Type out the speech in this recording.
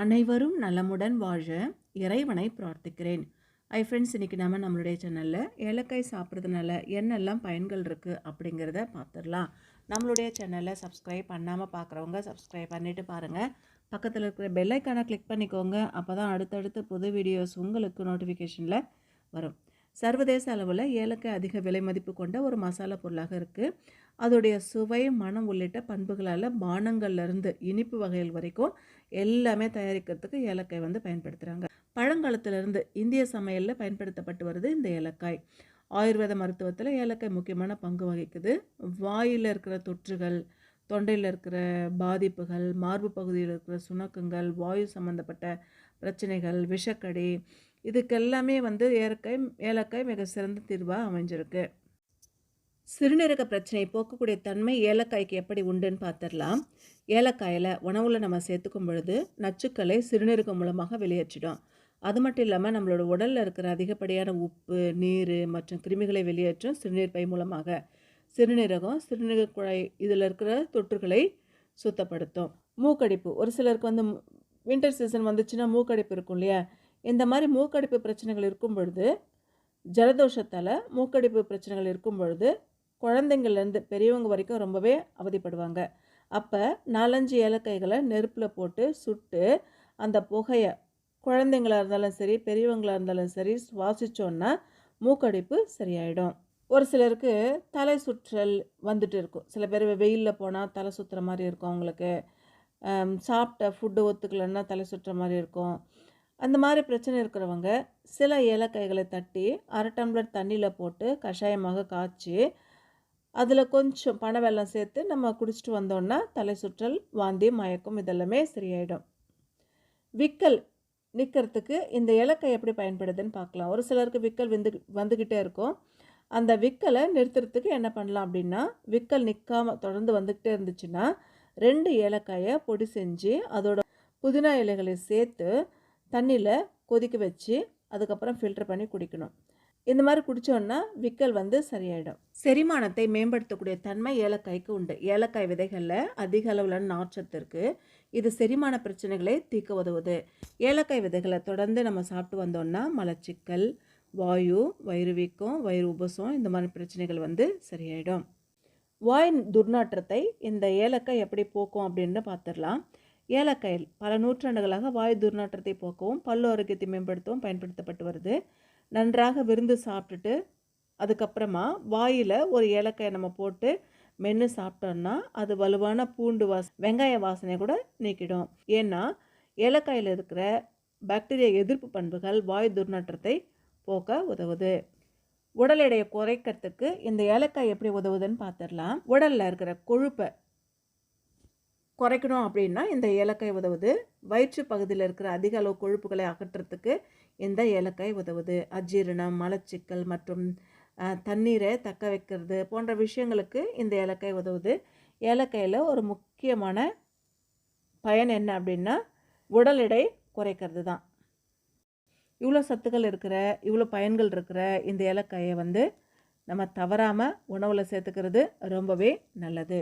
அனைவரும் நலமுடன் வாழ இறைவனை பிரார்த்திக்கிறேன். ஐ ஃப்ரெண்ட்ஸ் இன்றைக்கி நம்ம நம்மளுடைய சேனலில் ஏலக்காய் சாப்பிட்றதுனால என்னெல்லாம் பயன்கள் இருக்குது அப்படிங்கிறத பார்த்துடலாம் நம்மளுடைய சேனலை சப்ஸ்கிரைப் பண்ணாமல் பார்க்குறவங்க சப்ஸ்கிரைப் பண்ணிவிட்டு பாருங்கள் பக்கத்தில் இருக்கிற பெல்லைக்கானை கிளிக் பண்ணிக்கோங்க. அப்போ தான் அடுத்தடுத்து புது வீடியோஸ் உங்களுக்கு நோட்டிஃபிகேஷனில் வரும். சர்வதேச அளவில் ஏலக்காய் அதிக விலை மதிப்பு கொண்ட ஒரு மசாலா பொருளாக இருக்குது அதோடைய சுவை மனம் உள்ளிட்ட பண்புகளால் பானங்கள்லேருந்து இனிப்பு வகைகள் வரைக்கும் எல்லாமே தயாரிக்கிறதுக்கு ஏலக்காய் வந்து பயன்படுத்துகிறாங்க பழங்காலத்திலிருந்து இந்திய சமையலில் பயன்படுத்தப்பட்டு வருது இந்த ஏலக்காய். ஆயுர்வேத மருத்துவத்தில் ஏலக்காய் முக்கியமான பங்கு வகிக்குது. வாயில் இருக்கிற தொற்றுகள் தொண்டையில் இருக்கிற பாதிப்புகள் மார்பு பகுதியில் இருக்கிற சுணக்கங்கள் வாயு சம்மந்தப்பட்ட பிரச்சனைகள் விஷக்கடி இதுக்கெல்லாமே வந்து ஏலக்காய் ஏலக்காய் மிக சிறந்த தீர்வாக அமைஞ்சிருக்கு. சிறுநீரக பிரச்சனையை போக்கக்கூடிய தன்மை ஏலக்காய்க்கு எப்படி உண்டுன்னு பார்த்துடலாம் ஏலக்காயில் உணவில் நம்ம சேர்த்துக்கும் பொழுது நச்சுக்களை சிறுநீரகம் மூலமாக வெளியேற்றிடும். அது மட்டும் இல்லாமல் நம்மளோட உடலில் இருக்கிற அதிகப்படியான உப்பு நீர் மற்றும் கிருமிகளை வெளியேற்றும் சிறுநீர் பை மூலமாக சிறுநீரகம் சிறுநீரக குழாய் இதில் இருக்கிற தொற்றுகளை சுத்தப்படுத்தும். மூக்கடிப்பு ஒரு சிலருக்கு வந்து வின்டர் சீசன் வந்துச்சுன்னா மூக்கடிப்பு இருக்கும் இல்லையா? இந்த மாதிரி மூக்கடிப்பு பிரச்சனைகள் இருக்கும் பொழுது ஜலதோஷத்தால் மூக்கடிப்பு பிரச்சனைகள் இருக்கும் பொழுது குழந்தைங்கள்லேருந்து பெரியவங்க வரைக்கும் ரொம்பவே அவதிப்படுவாங்க. அப்போ நாலஞ்சு ஏலக்காய்களை நெருப்பில் போட்டு சுட்டு அந்த புகையை குழந்தைங்களாக இருந்தாலும் சரி பெரியவங்களாக இருந்தாலும் சரி சுவாசித்தோன்னா மூக்கடிப்பு சரியாயிடும். ஒரு சிலருக்கு தலை சுற்றல் வந்துட்டு இருக்கும். சில பேர் வெயிலில் போனால் தலை சுற்றுற மாதிரி இருக்கும் அவங்களுக்கு. சாப்பிட்ட ஃபுட்டு ஒத்துக்கலைன்னா தலை சுற்றுற மாதிரி இருக்கும். அந்த மாதிரி பிரச்சனை இருக்கிறவங்க சில ஏலக்காய்களை தட்டி அரை டம்ளர் தண்ணியில் போட்டு கஷாயமாக காய்ச்சி அதில் கொஞ்சம் பனை வெள்ளம் சேர்த்து நம்ம குடிச்சிட்டு வந்தோன்னா தலை சுற்றல் வாந்தி மயக்கம் இதெல்லாமே சரியாயிடும். விக்கல் நிற்கிறதுக்கு இந்த ஏலக்காய் எப்படி பயன்படுதுன்னு பார்க்கலாம். ஒரு சிலருக்கு விக்கல் வந்து வந்துக்கிட்டே இருக்கும். அந்த விக்கலை நிறுத்துறதுக்கு என்ன பண்ணலாம் அப்படின்னா விக்கல் நிற்காமல் தொடர்ந்து வந்துக்கிட்டே இருந்துச்சுன்னா ரெண்டு ஏலக்காயை பொடி செஞ்சு அதோட புதினா இலைகளை சேர்த்து தண்ணியில் கொதிக்க வச்சு அதுக்கப்புறம் ஃபில்டர் பண்ணி குடிக்கணும். இந்த மாதிரி குடித்தோன்னா விக்கல் வந்து சரியாயிடும். செரிமானத்தை மேம்படுத்தக்கூடிய தன்மை ஏலக்காய்க்கு உண்டு. ஏலக்காய் விதைகளில் அதிக அளவில் நார்ச்சத்து இருக்குது இது செரிமான பிரச்சனைகளை தீர்க்க உதவுது. ஏலக்காய் விதைகளை தொடர்ந்து நம்ம சாப்பிட்டு வந்தோம்னா மலச்சிக்கல் வாயு வயிறு வீக்கம் வயிறு உபசம் இந்த மாதிரி பிரச்சனைகள் வந்து சரியாயிடும். வாய் துர்நாற்றத்தை இந்த ஏலக்காய் எப்படி போக்கும் அப்படின்னு பார்த்துடலாம். ஏலக்காயில் பல நூற்றாண்டுகளாக வாய் துர்நாற்றத்தை போக்கவும் பல்லு ஆரோக்கியத்தை மேம்படுத்தவும் பயன்படுத்தப்பட்டு வருது. நன்றாக விருந்து சாப்பிட்டுட்டு அதுக்கப்புறமா வாயில் ஒரு ஏலக்காயை நம்ம போட்டு மென்று சாப்பிட்டோம்னா அது வலுவான பூண்டு வாச வெங்காய வாசனை கூட நீக்கிடும். ஏன்னா ஏலக்காயில் இருக்கிற பாக்டீரியா எதிர்ப்பு பண்புகள் வாயு துர்நாற்றத்தை போக்க உதவுது. உடல் எடையை குறைக்கிறதுக்கு இந்த ஏலக்காய் எப்படி உதவுதுன்னு பார்த்துடலாம் உடலில் இருக்கிற கொழுப்பை குறைக்கணும் அப்படின்னா இந்த ஏலக்காய் உதவுது. வயிற்று பகுதியில் இருக்கிற அதிக அளவு கொழுப்புகளை அகற்றுறதுக்கு இந்த ஏலக்காய் உதவுது. அஜீரணம் மலச்சிக்கல் மற்றும் தண்ணீரை தக்க வைக்கிறது போன்ற விஷயங்களுக்கு இந்த ஏலக்காய் உதவுது. ஏலக்காயில் ஒரு முக்கியமான பயன் என்ன அப்படின்னா உடல் எடை குறைக்கிறது தான். இவ்வளோ சத்துக்கள் இருக்கிற இவ்வளோ பயன்கள் இருக்கிற இந்த ஏலக்காயை வந்து நம்ம தவறாமல் உணவில் சேர்த்துக்கிறது ரொம்பவே நல்லது.